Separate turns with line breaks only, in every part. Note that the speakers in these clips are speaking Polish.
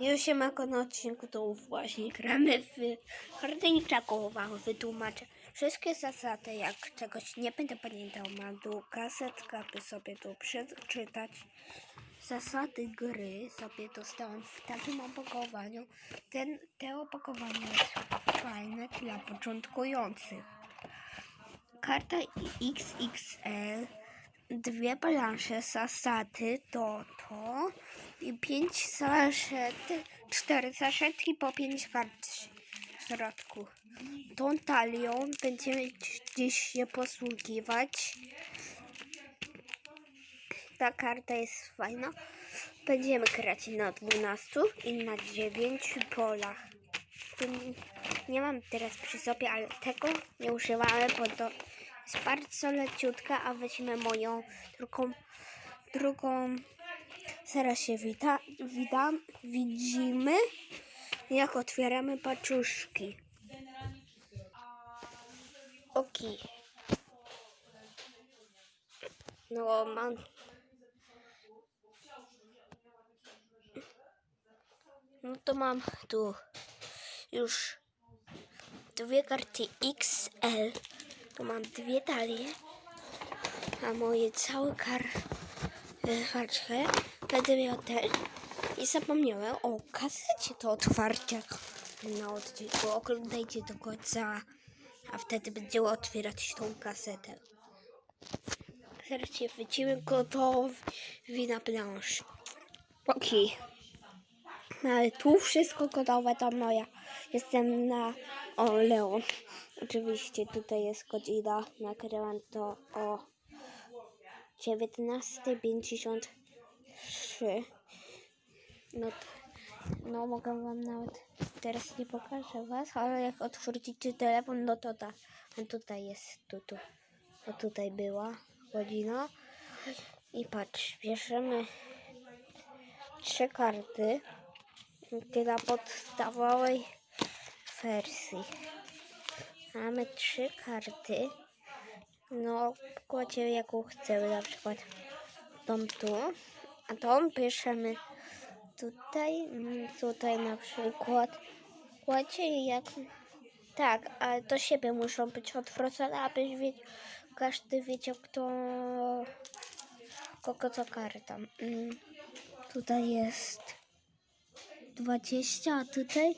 Już jako na odcinku to właśnie gramy w Hardnicza. Wytłumaczę wszystkie zasady. Jak czegoś nie będę pamiętał, mam tu kasetkę, by sobie tu przeczytać. Zasady gry sobie dostałem w takim opakowaniu. Ten, te opakowanie jest fajne dla początkujących. Karta XXL, dwie plansze zasady to to i pięć saszety, cztery saszety po pięć kart w środku. Tą talią będziemy gdzieś się posługiwać. Ta karta jest fajna. Będziemy grać na 12 i na 9 polach. Nie mam teraz przy sobie, ale tego nie używamy, bo to jest bardzo leciutka, a weźmy moją drugą, drugą. Zaraz się wita, witam, widzimy, jak otwieramy paczuszki. Okej. No, mam No to mam tu już dwie karty XL. Tu mam dwie talie. A moje całe kar e, będę miał też. I zapomniałem o kasecie do otwarcia na odcinku. Oglądajcie do końca, a wtedy będziemy otwierać tą kasetę. Się wycimy gotowi na plansz. Okej. No, ale tu wszystko gotowe to moja. Jestem na o Leon. Oczywiście tutaj jest godzina. Nagrywam to o 19.53. No, no mogę wam nawet teraz nie pokażę was, ale jak otworzycie telefon, no to ta. A tutaj jest, tu, tu. To tutaj była godzina. I patrz, bierzemy trzy karty dla podstawowej wersji. Mamy trzy karty. No, kładzie jaką chcemy, na przykład tą tu, a tą piszemy tutaj, mm, tutaj na przykład kładzie jak... Tak, ale do siebie muszą być odwrócone, abyś wiedział, każdy wiedział, kto kogo co karta. Mm, tutaj jest 20, a tutaj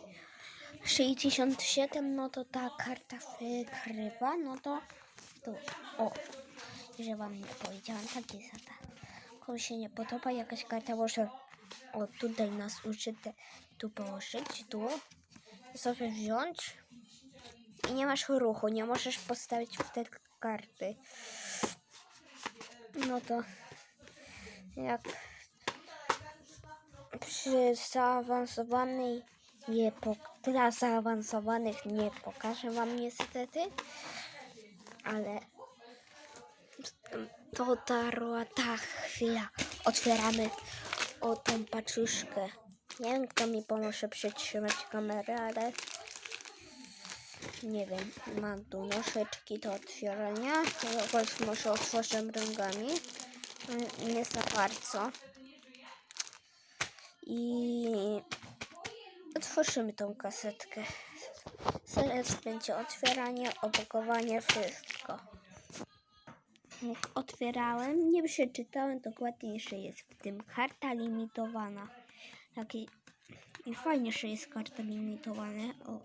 67, no to ta karta wykrywa, no to tu, o, że wam nie powiedziałam, takie zada. Komu się nie podoba jakaś karta, może o tutaj nas użyte tu położyć, tu sobie wziąć i nie masz ruchu, nie możesz postawić w te karty. No to jak przy zaawansowanej nie po, dla zaawansowanych nie pokażę wam niestety, ale dotarła ta chwila. Otwieramy o tą paczuszkę. Nie wiem, kto mi pomoże przytrzymać kamerę, ale nie wiem. Mam tu nożyczki do otwierania. Jakoś może otworzę rękami. Mm, Nie za bardzo i otworzymy tą kasetkę. Zaraz będzie otwieranie, opakowanie, wszystko. Otwierałem, nie przeczytałem dokładnie, że jest w tym karta limitowana. Taki, I fajnie, że jest karta limitowana. O,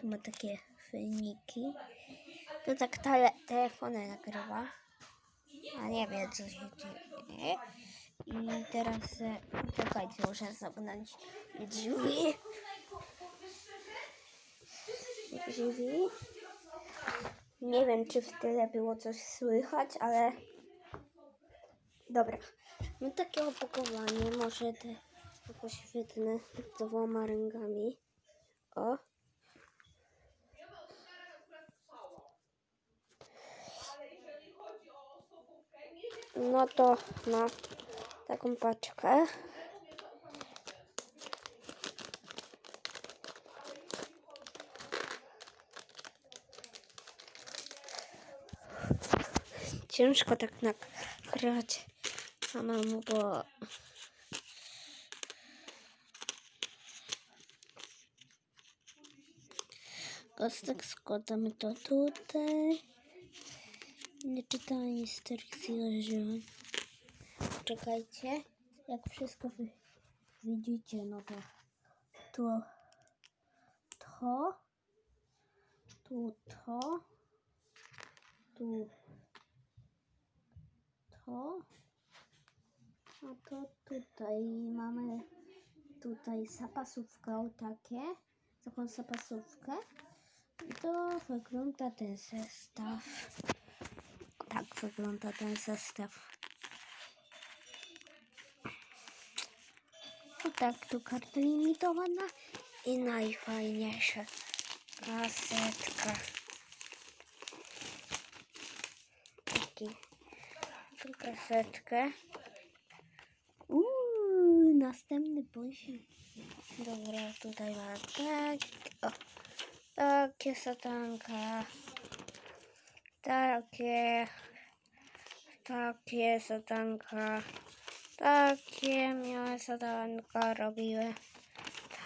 tu ma takie wyniki. To tak tele, telefony nagrywa. A nie wiem, co się dzieje. I teraz e, czekajcie, muszę zamknąć drzwi. Drzwi. Nie wiem, czy w tyle było coś słychać, ale dobra. No takie opakowanie, może te jakoś wytnę dwoma rękami. O. No to ma taką paczkę. ciężko tak nagrać samemu, bo kostek składamy to tutaj. Nie czytałem instrukcji użyłem. Czekajcie, jak wszystko wy widzicie, no to tu to, tu to, tu to, a to tutaj mamy tutaj zapasówkę takie, taką zapasówkę. To wygląda ten zestaw. Tak wygląda ten zestaw. I tak tu karta limitowana i najfajniejsza kasetka. Taki, tą kasetkę. Uuu, następny poziom. Dobra, tutaj ma tak. O, takie satanka. Takie. Takie satanka. Takie miałe satanka robiły.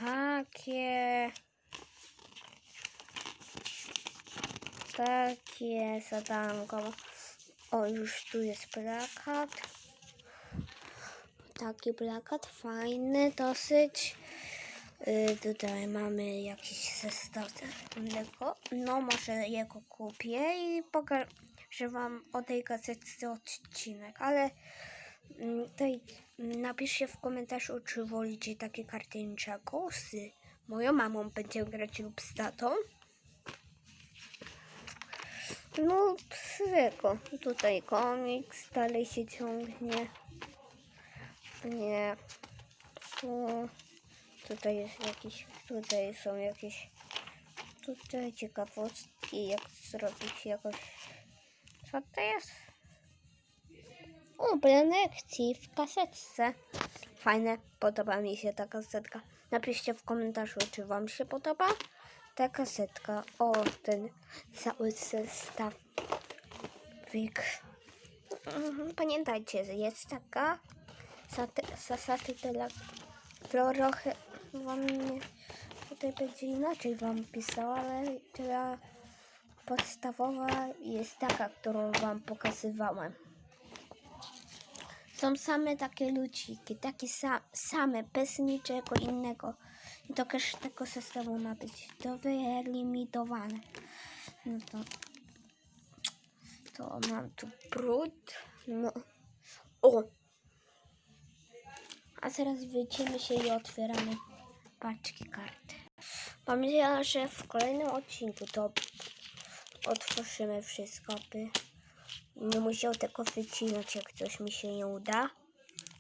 Takie. Takie satanko. O, już tu jest plakat. Taki plakat, fajny dosyć. Y, tutaj mamy jakiś zestaw tego. No, może jego kupię i pokażę wam o tej gazetce odcinek, ale mm, tutaj napiszcie w komentarzu, czy wolicie takie karty niż z moją mamą będzie grać lub z tatą. No, psyko. Tutaj komiks dalej się ciągnie. Nie. Tu, tutaj jest jakiś, tutaj są jakieś, tutaj ciekawostki, jak zrobić jakoś, co to jest? O, lekcji w kasetce. Fajne, podoba mi się ta kasetka. Napiszcie w komentarzu, czy wam się podoba ta kasetka. O, ten cały zestaw. Wik. Mhm, Pamiętajcie, jest taka dla trochę wam nie, tutaj będzie inaczej wam pisała, ale ta podstawowa jest taka, którą wam pokazywałem. Są same takie luciki, takie sa, same, bez niczego innego. I to każdego zestawu ma być to wylimitowane. No to, to mam tu brud. No. O! A teraz wyjdziemy się i otwieramy paczki kart. Pamiętam, że w kolejnym odcinku to otworzymy wszystko, by nie musiał tego wycinać, jak coś mi się nie uda.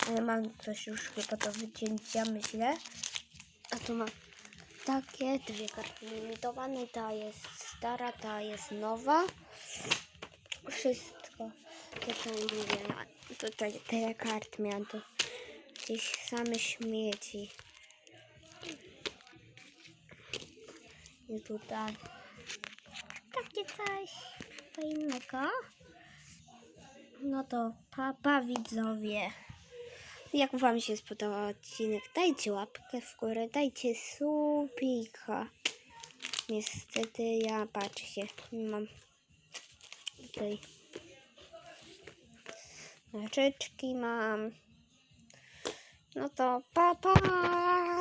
Ale mam coś już chyba do wycięcia, myślę. A tu mam takie dwie karty limitowane. Ta jest stara, ta jest nowa. Wszystko. Tutaj mówię, tutaj tyle kart miałam tu. Gdzieś same śmieci. I tutaj takie coś fajnego. No to papa widzowie. Jak wam się spodobał odcinek, dajcie łapkę w górę, dajcie subika. Niestety ja, patrzcie, mam tutaj rzeczki mam. No to pa pa!